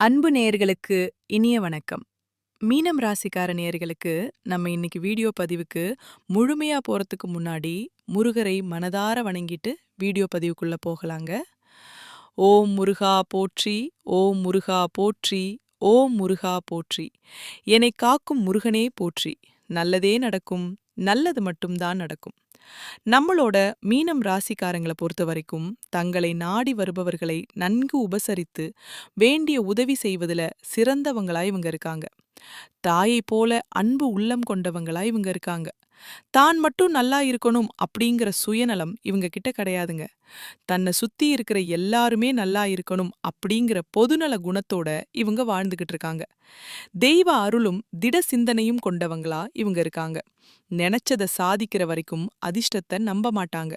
அன்பு நேயர்களுக்கு இனிய வணக்கம். மீனம் ராசிக்கார நேயர்களுக்கு நம்ம இன்னைக்கு வீடியோ பதிவுக்கு முழுமையா போறதுக்கு முன்னாடி முருகரை மனதார வணங்கிட்டு வீடியோ பதிவுக்குள்ள போகலாங்க. ஓம் முருகா போற்றி ஓம் முருகா போற்றி ஓம் முருகா போற்றி. என்னை காக்கும் முருகனே போற்றி. நல்லதே நடக்கும். நல்லது மட்டும்தான் நடக்கும். நம்மளோட மீனம் ராசிக்காரங்களை பொறுத்த வரைக்கும் தங்களை நாடி வருபவர்களை நன்கு உபசரித்து வேண்டிய உதவி செய்வதுல சிறந்தவங்களா இவங்க இருக்காங்க. தாயை போல அன்பு உள்ளம் கொண்டவங்களா இவங்க இருக்காங்க. தான் மட்டும் நல்லா இருக்கணும் அப்படிங்கிற சுயநலம் இவங்க கிட்ட கிடையாதுங்க. தன்னை சுத்தி இருக்கிற எல்லாருமே நல்லா இருக்கணும் அப்படிங்கிற பொதுநல குணத்தோட இவங்க வாழ்ந்துகிட்டு இருக்காங்க. தெய்வ அருளும் திட சிந்தனையும் கொண்டவங்களா இவங்க இருக்காங்க. நினைச்சதை சாதிக்கிற வரைக்கும் அதிர்ஷ்டத்தை நம்ப மாட்டாங்க.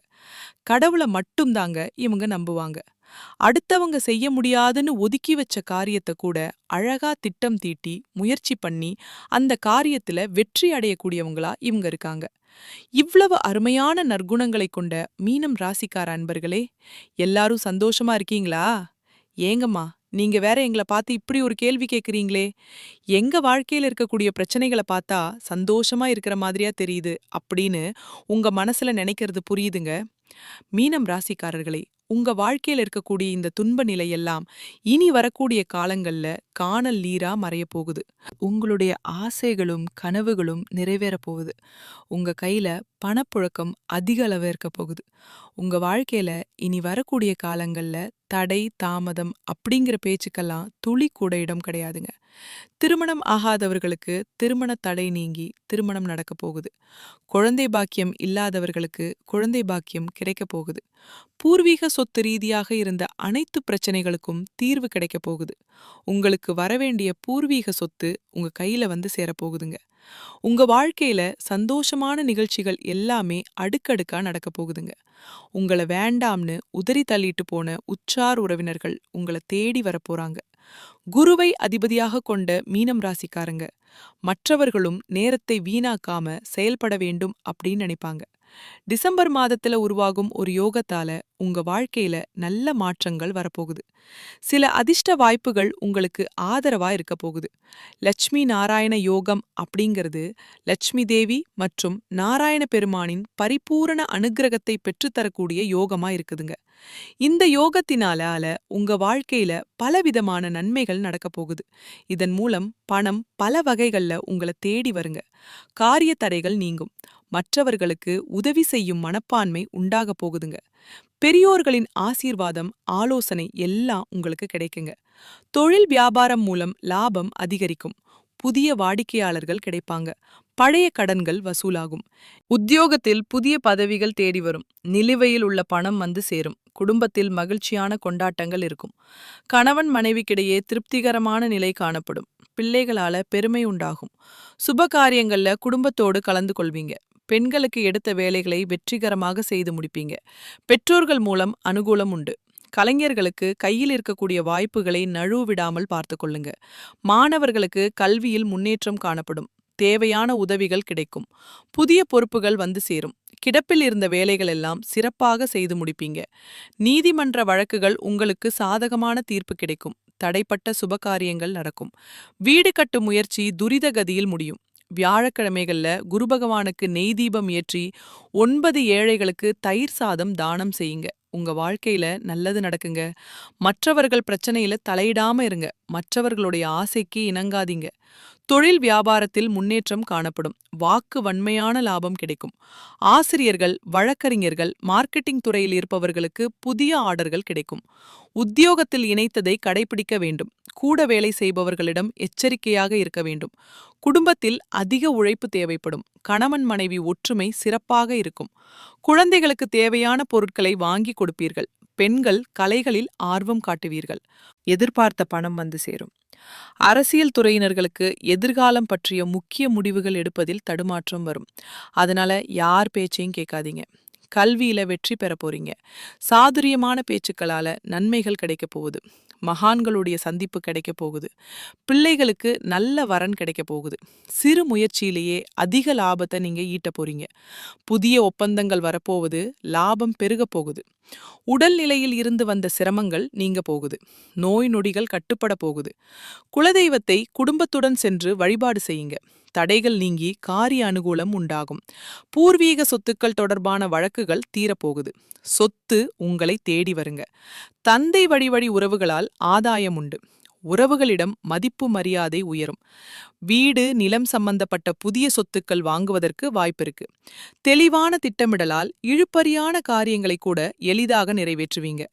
கடவுளை மட்டும்தாங்க இவங்க நம்புவாங்க. அடுத்தவங்க செய்ய முடியாதுன்னு ஒதுக்கி வச்ச காரியத்தை கூட அழகா திட்டம் தீட்டி முயற்சி பண்ணி அந்த காரியத்துல வெற்றி அடையக்கூடியவங்களா இவங்க இருக்காங்க. இவ்வளவு அருமையான நற்குணங்களை கொண்ட மீனம் ராசிக்கார அன்பர்களே எல்லாரும் சந்தோஷமா இருக்கீங்களா? ஏங்கம்மா நீங்க வேற எங்களை பார்த்து இப்படி ஒரு கேள்வி கேக்குறீங்களே. எங்க வாழ்க்கையில இருக்கக்கூடிய பிரச்சனைகளை பார்த்தா சந்தோஷமா இருக்கிற மாதிரியா தெரியுது அப்படின்னு உங்க மனசுல நினைக்கிறது புரியுதுங்க. மீனம் ராசிக்காரர்களே உங்க வாழ்க்கையில இருக்கக்கூடிய இந்த துன்ப நிலையெல்லாம் இனி வரக்கூடிய காலங்கள்ல காணல் நீரா மறைய போகுது. உங்களுடைய ஆசைகளும் கனவுகளும் நிறைவேற போகுது. உங்க கையில பணப்புழக்கம் அதிக அளவு இருக்க போகுது. உங்க வாழ்க்கையில இனி வரக்கூடிய காலங்கள்ல தடை தாமதம் அப்படிங்கிற பேச்சுக்கெல்லாம் துளி கூட இடம் கிடையாதுங்க. திருமணம் ஆகாதவர்களுக்கு திருமண தடை நீங்கி திருமணம் நடக்க போகுது. குழந்தை பாக்கியம் இல்லாதவர்களுக்கு குழந்தை பாக்கியம் கிடைக்க போகுது. பூர்வீக சொத்து ரீதியாக இருந்த அனைத்து பிரச்சனைகளுக்கும் தீர்வு கிடைக்க போகுது. உங்களுக்கு வரவேண்டிய பூர்வீக சொத்து உங்க கையில வந்து சேரப்போகுதுங்க. உங்க வாழ்க்கையில சந்தோஷமான நிகழ்ச்சிகள் எல்லாமே அடுக்கடுக்கா நடக்க போகுதுங்க. உங்களை வேண்டாம்னு உதறி தள்ளிட்டு போன உச்சார் உறவினர்கள் உங்களை தேடி வரப்போறாங்க குருவை அதிபதியாக கொண்ட மீனம் ராசிக்காரங்க. மற்றவர்களும் நேரத்தை வீணாக்காம செயல்பட வேண்டும் அப்படின்னு நினைப்பாங்க. டிசம்பர் மாதத்துல உருவாகும் ஒரு யோகத்தால உங்க வாழ்க்கையில நல்ல மாற்றங்கள் வரப்போகுது. சில அதிர்ஷ்ட வாய்ப்புகள் உங்களுக்கு ஆதரவா இருக்க போகுது. லட்சுமி நாராயண யோகம் அப்படிங்கிறது லட்சுமி தேவி மற்றும் நாராயண பெருமானின் பரிபூரண அனுகிரகத்தை பெற்றுத்தரக்கூடிய யோகமா இருக்குதுங்க. இந்த யோகத்தினால உங்க வாழ்க்கையில பலவிதமான நன்மைகள் நடக்க போகுது. இதன் மூலம் பணம் பல வகைகள்ல உங்களை தேடி வருங்க. காரிய தடைகள் நீங்கும். மற்றவர்களுக்கு உதவி செய்யும் மனப்பான்மை உண்டாக போகுதுங்க. பெரியோர்களின் ஆசீர்வாதம் ஆலோசனை எல்லாம் உங்களுக்கு கிடைக்குங்க. தொழில் வியாபாரம் மூலம் லாபம் அதிகரிக்கும். புதிய வாடிக்கையாளர்கள் கிடைப்பாங்க. பழைய கடன்கள் வசூலாகும். உத்தியோகத்தில் புதிய பதவிகள் தேடி வரும். நிலுவையில் உள்ள பணம் வந்து சேரும். குடும்பத்தில் மகிழ்ச்சியான கொண்டாட்டங்கள் இருக்கும். கணவன் மனைவிக்கிடையே திருப்திகரமான நிலை காணப்படும். பிள்ளைகளால பெருமை உண்டாகும். சுப காரியங்கள்ல குடும்பத்தோடு கலந்து கொள்வீங்க. பெண்களுக்கு எடுத்த வேலைகளை வெற்றிகரமாக செய்து முடிப்பீங்க. பெற்றோர்கள் மூலம் அனுகூலம் உண்டு. கலைஞர்களுக்கு கையில் இருக்கக்கூடிய வாய்ப்புகளை நழுவிடாமல் பார்த்து கொள்ளுங்க. மாணவர்களுக்கு கல்வியில் முன்னேற்றம் காணப்படும். தேவையான உதவிகள் கிடைக்கும். புதிய பொறுப்புகள் வந்து சேரும். கிடப்பில் இருந்த வேலைகள் எல்லாம் சிறப்பாக செய்து முடிப்பீங்க. நீதிமன்ற வழக்குகள் உங்களுக்கு சாதகமான தீர்ப்பு கிடைக்கும். தடைப்பட்ட சுபகாரியங்கள் நடக்கும். வீடு கட்டும் முயற்சி துரித கதியில் முடியும். வியாழக்கிழமைகள்ல குரு பகவானுக்கு நெய் தீபம் ஏற்றி ஒன்பது ஏழைகளுக்கு தயிர் சாதம் தானம் செய்யுங்க. உங்க வாழ்க்கையில நல்லது நடக்குங்க. மற்றவர்கள் பிரச்சனையில தலையிடாம இருங்க. மற்றவர்களுடைய ஆசைக்கு இணங்காதீங்க. தொழில் வியாபாரத்தில் முன்னேற்றம் காணப்படும். வாக்கு வன்மையான லாபம் கிடைக்கும். ஆசிரியர்கள் வழக்கறிஞர்கள் மார்க்கெட்டிங் துறையில் இருப்பவர்களுக்கு புதிய ஆர்டர்கள் கிடைக்கும். உத்தியோகத்தில் இணைத்ததை கடைபிடிக்க வேண்டும். கூட வேலை செய்பவர்களிடம் எச்சரிக்கையாக இருக்க வேண்டும். குடும்பத்தில் அதிக உழைப்பு தேவைப்படும். கணவன் மனைவி ஒற்றுமை சிறப்பாக இருக்கும். குழந்தைகளுக்கு தேவையான பொருட்களை வாங்கி கொடுப்பீர்கள். பெண்கள் கலைகளில் ஆர்வம் காட்டுவீர்கள். எதிர்பார்த்த பணம் வந்து சேரும். அரசியல் துறையினர்களுக்கு எதிர்காலம் பற்றிய முக்கிய முடிவுகள் எடுப்பதில் தடுமாற்றம் வரும். அதனால யார் பேச்சையும் கேட்காதீங்க. கல்வியில வெற்றி பெற போறீங்க. சாதுரியமான பேச்சுக்களால நன்மைகள் கிடைக்க போகுது. மகான்களுடைய சந்திப்பு கிடைக்க போகுது. பிள்ளைகளுக்கு நல்ல வரன் கிடைக்க போகுது. சிறு முயற்சியிலேயே அதிக லாபத்தை நீங்க ஈட்ட போறீங்க. புதிய ஒப்பந்தங்கள் வரப்போவது லாபம் பெருக போகுது. உடல் நிலையில் இருந்து வந்த சிரமங்கள் நீங்க போகுது. நோய் நொடிகள் கட்டுப்பட போகுது. குலதெய்வத்தை குடும்பத்துடன் சென்று வழிபாடு செய்யுங்க. தடைகள் நீங்கி காரிய அனுகூலம் உண்டாகும். பூர்வீக சொத்துக்கள் தொடர்பான வழக்குகள் தீரப்போகுது. சொத்து உங்களை தேடி வருங்க. தந்தை வழி வழி உறவுகளால் ஆதாயம் உண்டு. உறவுகளிடம் மதிப்பு மரியாதை உயரும். வீடு நிலம் சம்பந்தப்பட்ட புதிய சொத்துக்கள் வாங்குவதற்கு வாய்ப்பிருக்கு. தெளிவான திட்டமிடலால் இழுப்பறியான காரியங்களை கூட எளிதாக நிறைவேற்றுவீங்க.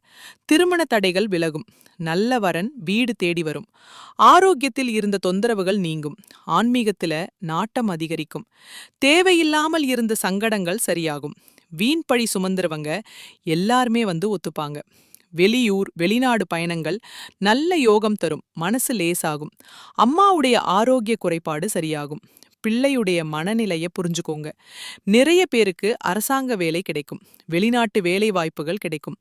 திருமண தடைகள் விலகும். நல்ல வரன் வீடு தேடி வரும். ஆரோக்கியத்தில் இருந்த தொந்தரவுகள் நீங்கும். ஆன்மீகத்தில நாட்டம் அதிகரிக்கும். தேவையில்லாமல் இருந்த சங்கடங்கள் சரியாகும். வீண் பழி சுமந்துறவங்க எல்லாருமே வந்து ஒத்துப்பாங்க. வெளியூர் வெளிநாடு பயணங்கள் நல்ல யோகம் தரும். மனசு லேசாகும். அம்மாவுடைய ஆரோக்கிய குறைபாடு சரியாகும். பிள்ளையுடைய மனநிலைய புரிஞ்சுக்கோங்க. நிறைய பேருக்கு அரசாங்க வேலை கிடைக்கும். வெளிநாட்டு வேலை வாய்ப்புகள் கிடைக்கும்.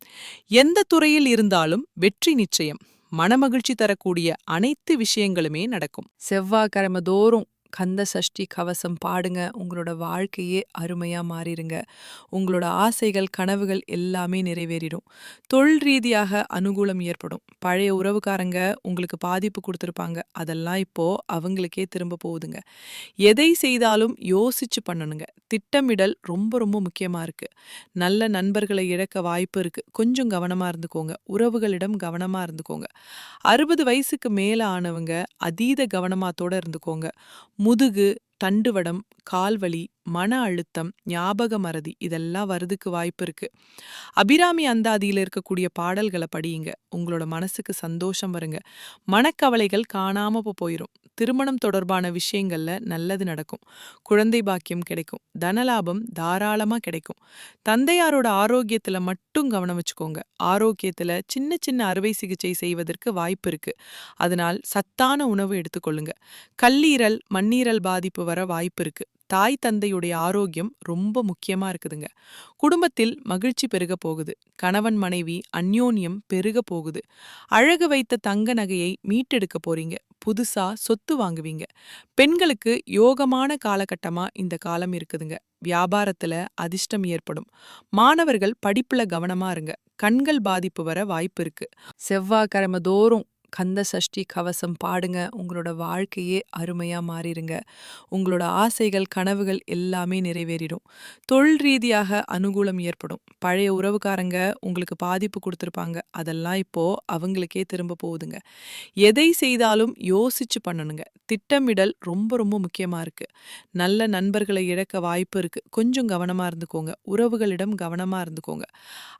எந்த துறையில் இருந்தாலும் வெற்றி நிச்சயம். மனமகிழ்ச்சி தரக்கூடிய அனைத்து விஷயங்களுமே நடக்கும். செவ்வாய்க்கிழமை தோறும் கந்த சஷ்டி கவசம் பாடுங்க. உங்களோட வாழ்க்கையே அருமையா மாறிடுங்க. உங்களோட ஆசைகள் கனவுகள் எல்லாமே நிறைவேறிடும். தொழில் ரீதியாக அனுகூலம் ஏற்படும். பழைய உறவுக்காரங்க உங்களுக்கு பாதிப்பு கொடுத்துருப்பாங்க. அதெல்லாம் இப்போ அவங்களுக்கே திரும்ப போகுதுங்க. எதை செய்தாலும் யோசிச்சு பண்ணணுங்க. திட்டமிடல் ரொம்ப ரொம்ப முக்கியமா இருக்கு. நல்ல நண்பர்களை இழக்க வாய்ப்பு இருக்கு. கொஞ்சம் கவனமா இருந்துக்கோங்க. உறவுகளிடம் கவனமா இருந்துக்கோங்க. அறுபது வயசுக்கு மேல ஆனவங்க அதீத கவனமாத்தோடு இருந்துக்கோங்க. முதுகு தண்டுவடம் கால்வலி மன அழுத்தம் ஞாபக மறதி இதெல்லாம் வரதுக்கு வாய்ப்பு இருக்கு. அபிராமி அந்தாதியில இருக்கக்கூடிய பாடல்களை படியுங்க. உங்களோட மனசுக்கு சந்தோஷம் வருங்க. மனக்கவலைகள் காணாம போயிரும். திருமணம் தொடர்பான விஷயங்கள்ல நல்லது நடக்கும். குழந்தை பாக்கியம் கிடைக்கும். தனலாபம் தாராளமா கிடைக்கும். தந்தையாரோட ஆரோக்கியத்துல மட்டும் கவனம் வச்சுக்கோங்க. ஆரோக்கியத்துல சின்ன சின்ன அறுவை சிகிச்சை செய்வதற்கு வாய்ப்பு இருக்கு. அதனால் சத்தான உணவு எடுத்துக்கொள்ளுங்க. கல்லீரல் மண்ணீரல் பாதிப்பு வர வாய்ப்பு இருக்கு. தாய் தந்தையுடைய ஆரோக்கியம் ரொம்ப முக்கியமா இருக்குதுங்க. குடும்பத்தில் மகிழ்ச்சி பெருக போகுது. கணவன் மனைவி அந்யோன்யம் பெருக போகுது. அழகு வைத்த தங்க நகையை மீட்டெடுக்க போறீங்க. புதுசா சொத்து வாங்குவீங்க. பெண்களுக்கு யோகமான காலகட்டமா இந்த காலம் இருக்குதுங்க. வியாபாரத்துல அதிர்ஷ்டம் ஏற்படும். மாணவர்கள் படிப்புல கவனமா இருங்க. கண்கள் பாதிப்பு வர வாய்ப்பு இருக்கு. செவ்வாய்க்கிழமை தோறும் கந்த சஷ்டி கவசம் பாடுங்க. உங்களோட வாழ்க்கையே அருமையா மாறிடுங்க உங்களோட ஆசைகள் கனவுகள் எல்லாமே நிறைவேறிடும். தொழில் ரீதியாக அனுகூலம் ஏற்படும். பழைய உறவுக்காரங்க உங்களுக்கு பாதிப்பு கொடுத்துருப்பாங்க. அதெல்லாம் இப்போ அவங்களுக்கே திரும்ப போகுதுங்க. எதை செய்தாலும் யோசிச்சு பண்ணணுங்க. திட்டமிடல் ரொம்ப ரொம்ப முக்கியமா இருக்கு. நல்ல நண்பர்களை இழக்க வாய்ப்பு இருக்கு. கொஞ்சம் கவனமா இருந்துக்கோங்க. உறவுகளிடம் கவனமா இருந்துக்கோங்க.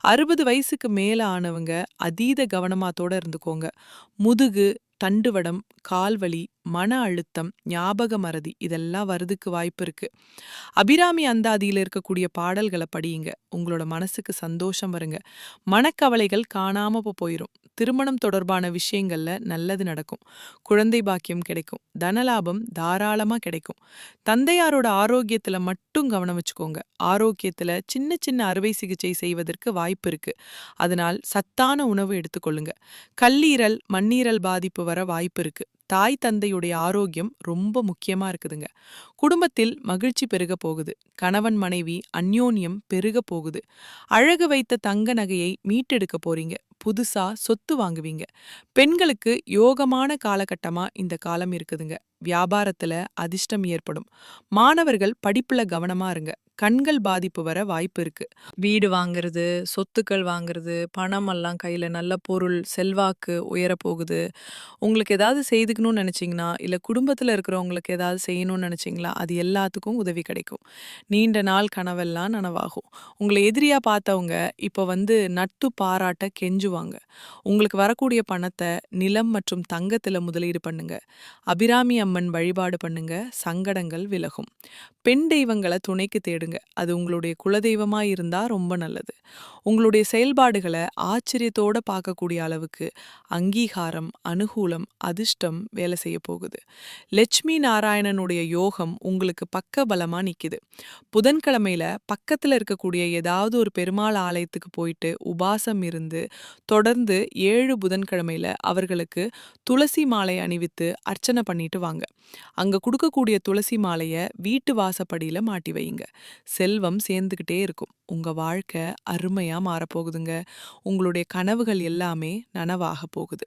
அறுபது வயசுக்கு மேல ஆனவங்க அதீத கவனமாத்தோட இருந்துக்கோங்க. முதுகு தண்டுவடம் கால்வலி மன அழுத்தம் ஞாபக மறதி இதெல்லாம் வரதுக்கு வாய்ப்பு இருக்கு. அபிராமி அந்தாதியில இருக்கக்கூடிய பாடல்களை படியுங்க. உங்களோட மனசுக்கு சந்தோஷம் வருங்க. மனக்கவலைகள் காணாம போயிரும். திருமணம் தொடர்பான விஷயங்கள்ல நல்லது நடக்கும். குழந்தை பாக்கியம் கிடைக்கும். தனலாபம் தாராளமா கிடைக்கும். தந்தையாரோட ஆரோக்கியத்துல மட்டும் கவனம் வச்சுக்கோங்க. ஆரோக்கியத்துல சின்ன சின்ன அறுவை சிகிச்சை செய்வதற்கு வாய்ப்பு இருக்கு. அதனால் சத்தான உணவு எடுத்துக்கொள்ளுங்க. கல்லீரல் மண்ணீரல் பாதிப்பு வர வாய்ப்பு இருக்கு. தாய் தந்தையுடைய ஆரோக்கியம் ரொம்ப முக்கியமா இருக்குதுங்க. குடும்பத்தில் மகிழ்ச்சி பெருக போகுது. கணவன் மனைவி அந்யோன்யம் பெருக போகுது. அழகு வைத்த தங்க நகையை மீட்டெடுக்க போறீங்க. புதுசா சொத்து வாங்குவீங்க. பெண்களுக்கு யோகமான காலகட்டமா இந்த காலம் இருக்குதுங்க. வியாபாரத்துல அதிர்ஷ்டம் ஏற்படும். மாணவர்கள் படிப்புல கவனமா இருங்க. கண்கள் பாதிப்பு வர வாய்ப்பு இருக்கு. வீடு வாங்குறது சொத்துக்கள் வாங்குறது பணம் எல்லாம் கையில நல்ல பொருள் செல்வாக்கு உயரப்போகுது உங்களுக்கு ஏதாவது செய்துக்கணும்னு நினைச்சீங்கன்னா இல்லை குடும்பத்தில் இருக்கிறவங்களுக்கு ஏதாவது செய்யணும்னு நினைச்சீங்களா? அது எல்லாத்துக்கும் உதவி கிடைக்கும். நீண்ட நாள் கனவெல்லாம் நனவாகும். உங்களை எதிரியா பார்த்தவங்க இப்ப வந்து நட்பு பாராட்ட கெஞ்சுவாங்க. உங்களுக்கு வரக்கூடிய பணத்தை நிலம் மற்றும் தங்கத்துல முதலீடு பண்ணுங்க. அபிராமி அம்மன் வழிபாடு பண்ணுங்க. சங்கடங்கள் விலகும். பெண் தெய்வங்களை துணைக்கு தேடுங்க. அது உங்களுடைய குலதெய்வமாக இருந்தா ரொம்ப நல்லது. உங்களுடைய செயல்பாடுகளை ஆச்சரியத்தோட பார்க்கக்கூடிய அளவுக்கு அங்கீகாரம் அனுகூலம் அதிர்ஷ்டம் வேலை செய்ய போகுது. லட்சுமி நாராயணனுடைய யோகம் உங்களுக்கு பக்க பலமா நிக்குது. புதன்கிழமையில பக்கத்துல இருக்கக்கூடிய ஏதாவது ஒரு பெருமாள் ஆலயத்துக்கு போயிட்டு உபாசம் இருந்து தொடர்ந்து ஏழு புதன்கிழமையில அவர்களுக்கு துளசி மாலை அணிவித்து அர்ச்சனை பண்ணிட்டு வாங்க. அங்க கொடுக்கக்கூடிய துளசி மாலைய வீட்டு வாசப்படியில மாட்டி வையுங்க செல்வம் சேர்ந்துக்கிட்டே இருக்கும். உங்க வாழ்க்கை அருமையா மாறப்போகுதுங்க. உங்களுடைய கனவுகள் எல்லாமே நனவாக போகுது.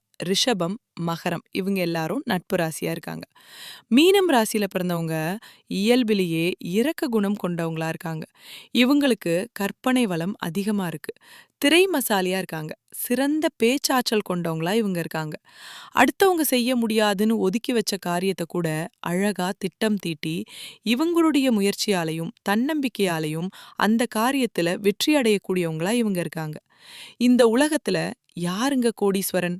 ரிஷபம் மகரம் இவங்க எல்லாரும் நட்பு ராசியா இருக்காங்க. மீனம் ராசியில் பிறந்தவங்க இயல்பிலேயே இரக்க குணம் கொண்டவங்களா இருக்காங்க. இவங்களுக்கு கற்பனை வளம் அதிகமா இருக்கு. திரை மசாலியாக இருக்காங்க. சிறந்த பேச்சாற்றல் கொண்டவங்களா இவங்க இருக்காங்க. அடுத்தவங்க செய்ய முடியாதுன்னு ஒதுக்கி வச்ச காரியத்தை கூட அழகா திட்டம் தீட்டி இவங்களுடைய முயற்சியாலையும் தன்னம்பிக்கையாலையும் அந்த காரியத்துல வெற்றி அடையக்கூடியவங்களா இவங்க இருக்காங்க. இந்த உலகத்துல யாருங்க கோடீஸ்வரன்?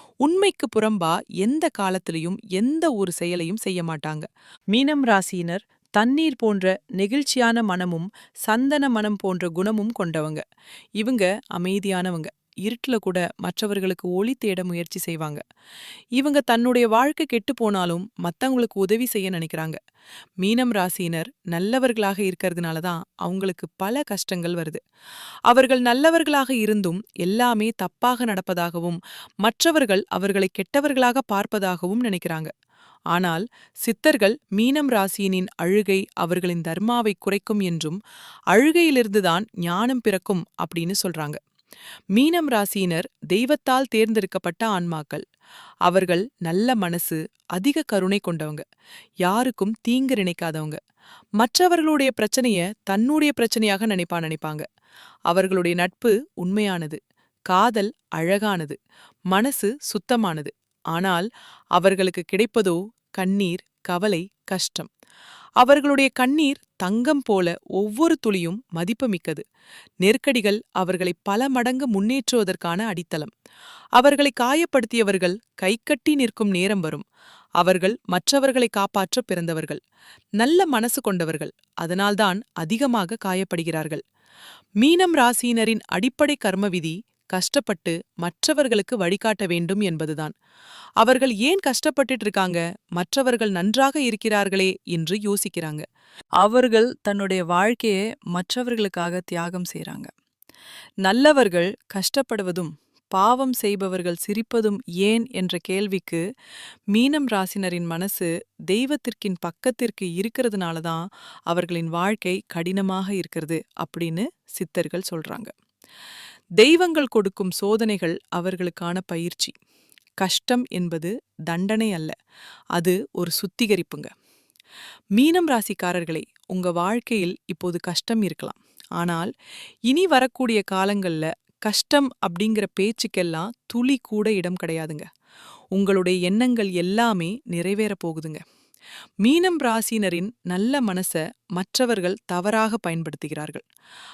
உண்மைக்கு புறம்பா எந்த காலத்திலையும் எந்த ஒரு செயலையும் செய்ய மாட்டாங்க. மீனம் ராசியினர் தண்ணீர் போன்ற நெகிழ்ச்சியான மனமும் சந்தன மனம் போன்ற குணமும் கொண்டவங்க. இவங்க அமைதியானவங்க. இருட்டுல கூட மற்றவர்களுக்கு ஒளி தேட முயற்சி செய்வாங்க. இவங்க தன்னுடைய வாழ்க்கை கெட்டு போனாலும் மத்தவங்களுக்கு உதவி செய்ய நினைக்கிறாங்க. மீனம் ராசியினர் நல்லவர்களாக இருக்கிறதுனால தான் அவங்களுக்கு பல கஷ்டங்கள் வருது. அவர்கள் நல்லவர்களாக இருந்தும் எல்லாமே தப்பாக நடப்பதாகவும் மற்றவர்கள் அவர்களை கெட்டவர்களாக பார்ப்பதாகவும் நினைக்கிறாங்க. ஆனால் சித்தர்கள் மீனம் ராசியினின் அழுகை அவர்களின் தர்மாவை குறைக்கும் என்றும் அழுகையிலிருந்துதான் ஞானம் பிறக்கும் அப்படின்னு சொல்றாங்க. மீனம் ராசியினர் தெய்வத்தால் தேர்ந்தெடுக்கப்பட்ட ஆன்மாக்கள். அவர்கள் நல்ல மனசு அதிக கருணை கொண்டவங்க. யாருக்கும் தீங்கு நினைக்காதவங்க. மற்றவர்களுடைய பிரச்சனைய தன்னுடைய பிரச்சனையாக நினைப்பா நினைப்பாங்க. அவர்களுடைய நட்பு உண்மையானது காதல் அழகானது மனசு சுத்தமானது. ஆனால் அவர்களுக்கு கிடைப்பதோ கண்ணீர் கவலை கஷ்டம். அவர்களுடைய கண்ணீர் தங்கம் போல ஒவ்வொரு துளியும் மதிப்புமிக்கது. நெருக்கடிகள் அவர்களை பல மடங்கு முன்னேற்றுவதற்கான அடித்தளம். அவர்களை காயப்படுத்தியவர்கள் கைக்கட்டி நிற்கும் நேரம் வரும். அவர்கள் மற்றவர்களை காப்பாற்ற பிறந்தவர்கள். நல்ல மனசு கொண்டவர்கள் அதனால்தான் அதிகமாக காயப்படுகிறார்கள். மீனம் ராசியினரின் அடிப்படை கர்மவிதி கஷ்டப்பட்டு மற்றவர்களுக்கு வழிகாட்ட வேண்டும் என்பதுதான். அவர்கள் ஏன் கஷ்டப்பட்டுட்டு இருக்காங்க மற்றவர்கள் நன்றாக இருக்கிறார்களே என்று யோசிக்கிறாங்க. அவர்கள் தன்னுடைய வாழ்க்கையை மற்றவர்களுக்காக தியாகம் செய்கிறாங்க நல்லவர்கள் கஷ்டப்படுவதும் பாவம் செய்பவர்கள் சிரிப்பதும் ஏன் என்ற கேள்விக்கு மீனம் ராசினரின் மனசு தெய்வத்திற்கின் பக்கத்திற்கு இருக்கிறதுனால தான் அவர்களின் வாழ்க்கை கடினமாக இருக்கிறது அப்படின்னு சித்தர்கள் சொல்றாங்க. தெய்வங்கள் கொடுக்கும் சோதனைகள் அவர்களுக்கான பயிற்சி. கஷ்டம் என்பது தண்டனை அல்ல அது ஒரு சுத்திகரிப்புங்க. மீனம் ராசிக்காரர்களே உங்க வாழ்க்கையில் இப்போது கஷ்டம் இருக்கலாம். ஆனால் இனி வரக்கூடிய காலங்கள்ல கஷ்டம் அப்படிங்கிற பேச்சுக்கெல்லாம் துளி கூட இடம் கிடையாதுங்க. உங்களுடைய எண்ணங்கள் எல்லாமே நிறைவேறப் போகுதுங்க. மீனம் ராசினரின் நல்ல மனச மற்றவர்கள் தவறாக பயன்படுத்துகிறார்கள்.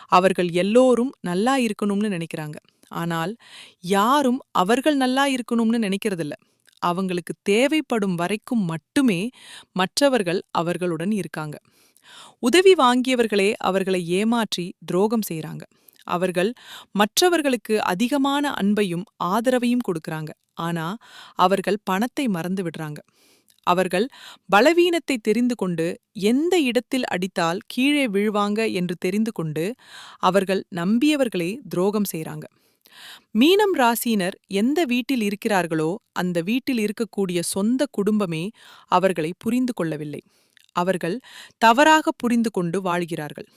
அவர்கள் எல்லோரும் நல்லா இருக்கணும்னு நினைக்கிறாங்க. ஆனால் யாரும் அவர்கள் நல்லா இருக்கணும்னு நினைக்கிறதில்ல. அவங்களுக்கு தேவைப்படும் வரைக்கும் மட்டுமே மற்றவர்கள் அவர்களுடன் இருக்காங்க. உதவி வாங்கியவர்களே அவர்களை ஏமாற்றி துரோகம் செய்கிறாங்க அவர்கள் மற்றவர்களுக்கு அதிகமான அன்பையும் ஆதரவையும் கொடுக்கறாங்க. ஆனா அவர்கள் பணத்தை மறந்து விடுறாங்க. அவர்கள் பலவீனத்தை தெரிந்து கொண்டு எந்த இடத்தில் அடித்தால் கீழே விழுவாங்க என்று தெரிந்து கொண்டு அவர்கள் நம்பியவர்களே துரோகம் செய்கிறாங்க மீனம் ராசியினர் எந்த வீட்டில் இருக்கிறார்களோ அந்த வீட்டில் இருக்கக்கூடிய சொந்த குடும்பமே அவர்களை புரிந்து கொள்ளவில்லை. அவர்கள் தவறாக புரிந்து கொண்டு வாழ்கிறார்கள்.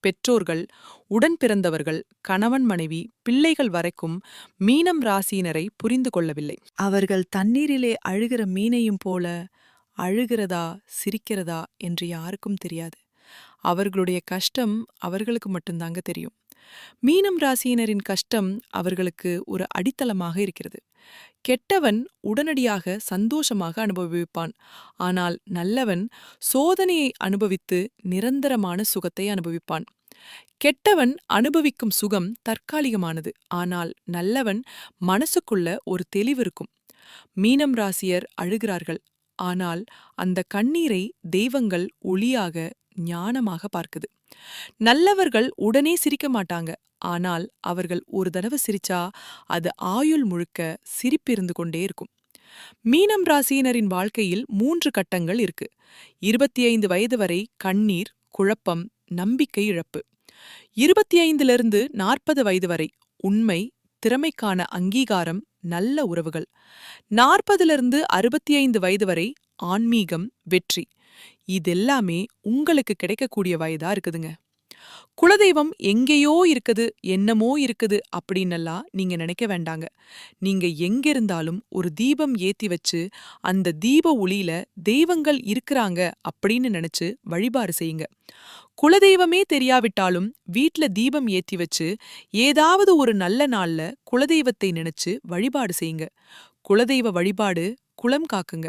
பெற்றோர்கள் உடன் பிறந்தவர்கள் கணவன் மனைவி பிள்ளைகள் வரைக்கும் மீனம் ராசியினரை புரிந்து கொள்ளவில்லை. அவர்கள் தண்ணீரிலே அழுகிற மீனையும் போல அழுகிறதா சிரிக்கிறதா என்று யாருக்கும் தெரியாது. அவர்களுடைய கஷ்டம் அவர்களுக்கு மட்டும்தாங்க தெரியும். மீனம் ராசியினரின் கஷ்டம் அவர்களுக்கு ஒரு அடித்தளமாக இருக்கிறது. கெட்டவன் உடனடியாக சந்தோஷமாக அனுபவிப்பான். ஆனால் நல்லவன் சோதனையை அனுபவித்து நிரந்தரமான சுகத்தை அனுபவிப்பான். கெட்டவன் அனுபவிக்கும் சுகம் தற்காலிகமானது. ஆனால் நல்லவன் மனசுக்குள்ள ஒரு தெளிவு இருக்கும். மீனம் ராசியர் அழுகிறார்கள். ஆனால் அந்த கண்ணீரை தெய்வங்கள் ஒளியாக ஞானமாக பார்க்குது. நல்லவர்கள் உடனே சிரிக்க மாட்டாங்க. ஆனால் அவர்கள் ஒரு தடவை சிரிச்சா அது ஆயுள் முழுக்க சிரிப்பிருந்து கொண்டே இருக்கும். மீனம் ராசியினரின் வாழ்க்கையில் மூன்று கட்டங்கள் இருக்கு. இருபத்தி ஐந்து வயது வரை கண்ணீர் குழப்பம் நம்பிக்கை இழப்பு. இருபத்தி ஐந்திலிருந்து நாற்பது வயது வரை உண்மை திறமைக்கான அங்கீகாரம் நல்ல உறவுகள். நாற்பதிலிருந்து அறுபத்தி ஐந்து வயது வரை ஆன்மீகம் வெற்றி. இதெல்லாமே உங்களுக்கு கிடைக்கக்கூடிய வயதா இருக்குதுங்க. குலதெய்வம் எங்கேயோ இருக்குது என்னமோ இருக்குது அப்படின்னெல்லாம் நீங்க நினைக்க வேண்டாங்க. நீங்க எங்க இருந்தாலும் ஒரு தீபம் ஏத்தி வச்சு அந்த தீப ஒளியில தெய்வங்கள் இருக்கிறாங்க அப்படின்னு நினைச்சு வழிபாடு செய்யுங்க. குலதெய்வமே தெரியாவிட்டாலும் வீட்ல தீபம் ஏத்தி வச்சு ஏதாவது ஒரு நல்ல நாள்ல குலதெய்வத்தை நினைச்சு வழிபாடு செய்யுங்க. குலதெய்வ வழிபாடு குலம் காக்குங்க.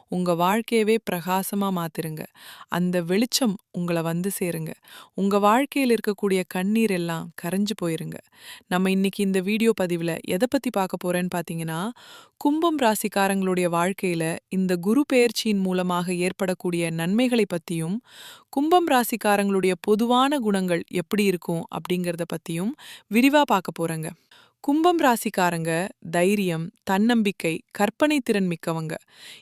உங்க வாழ்க்கையவே பிரகாசமா மாத்திருங்க. அந்த வெளிச்சம் உங்களை வந்து சேருங்க. உங்க வாழ்க்கையில் இருக்கக்கூடிய கண்ணீர் எல்லாம் கரைஞ்சு போயிருங்க. நம்ம இன்னைக்கு இந்த வீடியோ பதிவுல எதை பத்தி பார்க்க போறேன்னு பாத்தீங்கன்னா கும்பம் ராசிக்காரங்களுடைய வாழ்க்கையில இந்த குரு பெயர்ச்சியின் மூலமாக ஏற்படக்கூடிய நன்மைகளை பத்தியும் கும்பம் ராசிக்காரங்களுடைய பொதுவான குணங்கள் எப்படி இருக்கும் அப்படிங்கறத பத்தியும் விரிவா பார்க்க போறேங்க. கும்பம் ராசிக்காரங்க தைரியம் தன்னம்பிக்கை கற்பனை திறன் மிக்கவங்க.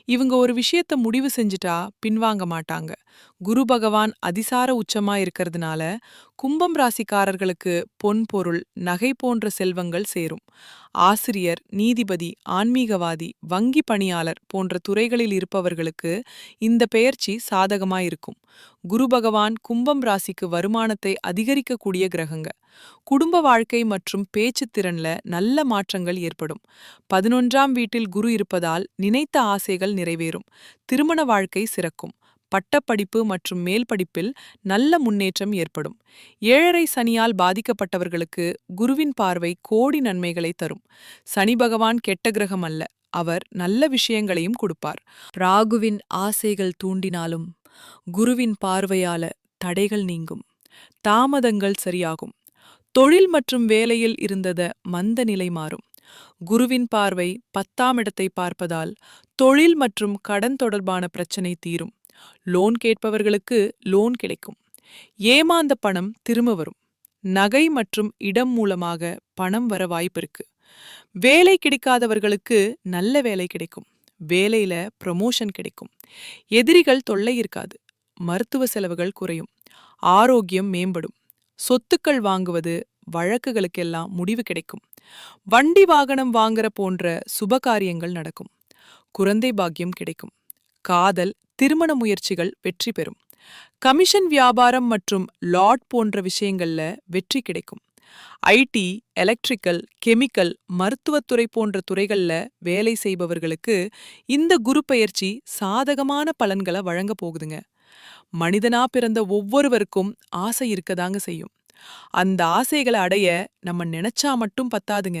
இவங்க ஒரு விஷயத்த முடிவு செஞ்சுட்டா பின்வாங்க மாட்டாங்க. குரு பகவான் அதிசார உச்சமா இருக்கிறதுனால கும்பம் ராசிக்காரர்களுக்கு பொன் பொருள் நகை போன்ற செல்வங்கள் சேரும். ஆசிரியர் நீதிபதி ஆன்மீகவாதி வங்கி பணியாளர் போன்ற துறைகளில் இருப்பவர்களுக்கு இந்த பெயர்ச்சி சாதகமாயிருக்கும். குரு பகவான் கும்பம் ராசிக்கு வருமானத்தை அதிகரிக்கக்கூடிய கிரகங்க. குடும்ப வாழ்க்கை மற்றும் பேச்சு திறன்ல நல்ல மாற்றங்கள் ஏற்படும். பதினொன்றாம் வீட்டில் குரு இருப்பதால் நினைத்த ஆசைகள் நிறைவேறும். திருமண வாழ்க்கை சிறக்கும். பட்டப்படிப்பு மற்றும் மேல் படிப்பில் நல்ல முன்னேற்றம் ஏற்படும். ஏழரை சனியால் பாதிக்கப்பட்டவர்களுக்கு குருவின் பார்வை கோடி நன்மைகளை தரும். சனி பகவான் கெட்ட கிரகம் அல்ல அவர் நல்ல விஷயங்களையும் கொடுப்பார். ராகுவின் ஆசைகள் தூண்டினாலும் குருவின் பார்வையால தடைகள் நீங்கும். தாமதங்கள் சரியாகும். தொழில் மற்றும் வேலையில் இருந்தத மந்த நிலை மாறும். குருவின் பார்வை பத்தாம் இடத்தை பார்ப்பதால் தொழில் மற்றும் கடன் தொடர்பான பிரச்சனை தீரும். லோன் கேட்பவர்களுக்கு லோன் கிடைக்கும். ஏமாந்த பணம் திரும்ப வரும். நகை மற்றும் இடம் மூலமாக பணம் வர வாய்ப்பிருக்கு வேலை கிடைக்காதவர்களுக்கு நல்ல வேலை கிடைக்கும். வேலையில ப்ரமோஷன் கிடைக்கும். எதிரிகள் தொல்லை இருக்காது. மருத்துவ செலவுகள் குறையும். ஆரோக்கியம் மேம்படும். சொத்துக்கள் வாங்குவது வழக்குகளுக்கெல்லாம் முடிவு கிடைக்கும். வண்டி வாகனம் வாங்குற போன்ற சுபகாரியங்கள் நடக்கும். குழந்தை பாக்கியம் கிடைக்கும். காதல் திருமண முயற்சிகள் வெற்றி பெறும். கமிஷன் வியாபாரம் மற்றும் லாட் போன்ற விஷயங்கள்ல வெற்றி கிடைக்கும். ஐடி எலக்ட்ரிக்கல் கெமிக்கல் மருத்துவத்துறை போன்ற துறைகள்ல வேலை செய்பவர்களுக்கு இந்த குரு பயிற்சி சாதகமான பலன்களை வழங்க போகுதுங்க. மனிதனா பிறந்த ஒவ்வொருவருக்கும் ஆசை இருக்கதாங்க செய்யும். அந்த ஆசைகளை அடைய நம்ம நினைச்சா மட்டும் பத்தாதுங்க.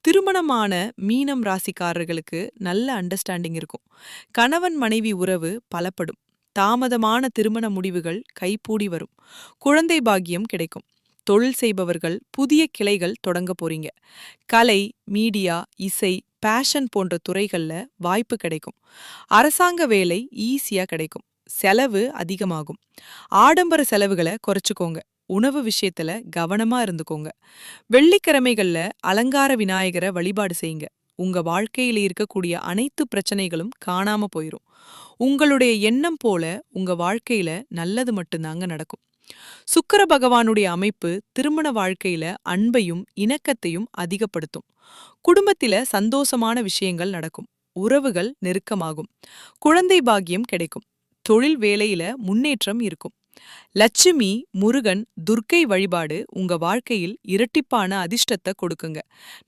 திருமணமான மீனம் ராசிக்காரர்களுக்கு நல்ல அண்டர்ஸ்டாண்டிங் இருக்கும். கணவன் மனைவி உறவு பலப்படும். தாமதமான திருமண முடிவுகள் கைப்பூடி வரும். குழந்தை பாக்கியம் கிடைக்கும். தொழில் செய்பவர்கள் புதிய கிளைகள் தொடங்க போறீங்க. கலை மீடியா இசை பேஷன் போன்ற துறைகள்ல வாய்ப்பு கிடைக்கும். அரசாங்க வேலை ஈஸியாக கிடைக்கும். செலவு அதிகமாகும். ஆடம்பர செலவுகளை குறைச்சிக்கோங்க. உணவு விஷயத்துல கவனமா இருந்துக்கோங்க. வெள்ளிக்கிழமைகள்ல அலங்கார விநாயகரை வழிபாடு செய்யுங்க. உங்க வாழ்க்கையில இருக்கக்கூடிய அனைத்து பிரச்சனைகளும் காணாம போயிரும். உங்களுடைய எண்ணம் போல உங்க வாழ்க்கையில நல்லது மட்டும்தாங்க நடக்கும். சுக்கர பகவானுடைய அமைப்பு திருமண வாழ்க்கையில அன்பையும் இணக்கத்தையும் அதிகப்படுத்தும். குடும்பத்தில சந்தோஷமான விஷயங்கள் நடக்கும். உறவுகள் நெருக்கமாகும். குழந்தை பாக்கியம் கிடைக்கும். தொழில் வேலையில முன்னேற்றம் இருக்கும். லட்சுமி முருகன் துர்க்கை வழிபாடு உங்க வாழ்க்கையில் இரட்டிப்பான அதிர்ஷ்டத்தை கொடுக்குங்க.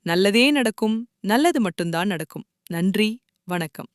நல்லதே நடக்கும் நல்லது மட்டும்தான் நடக்கும். நன்றி வணக்கம்.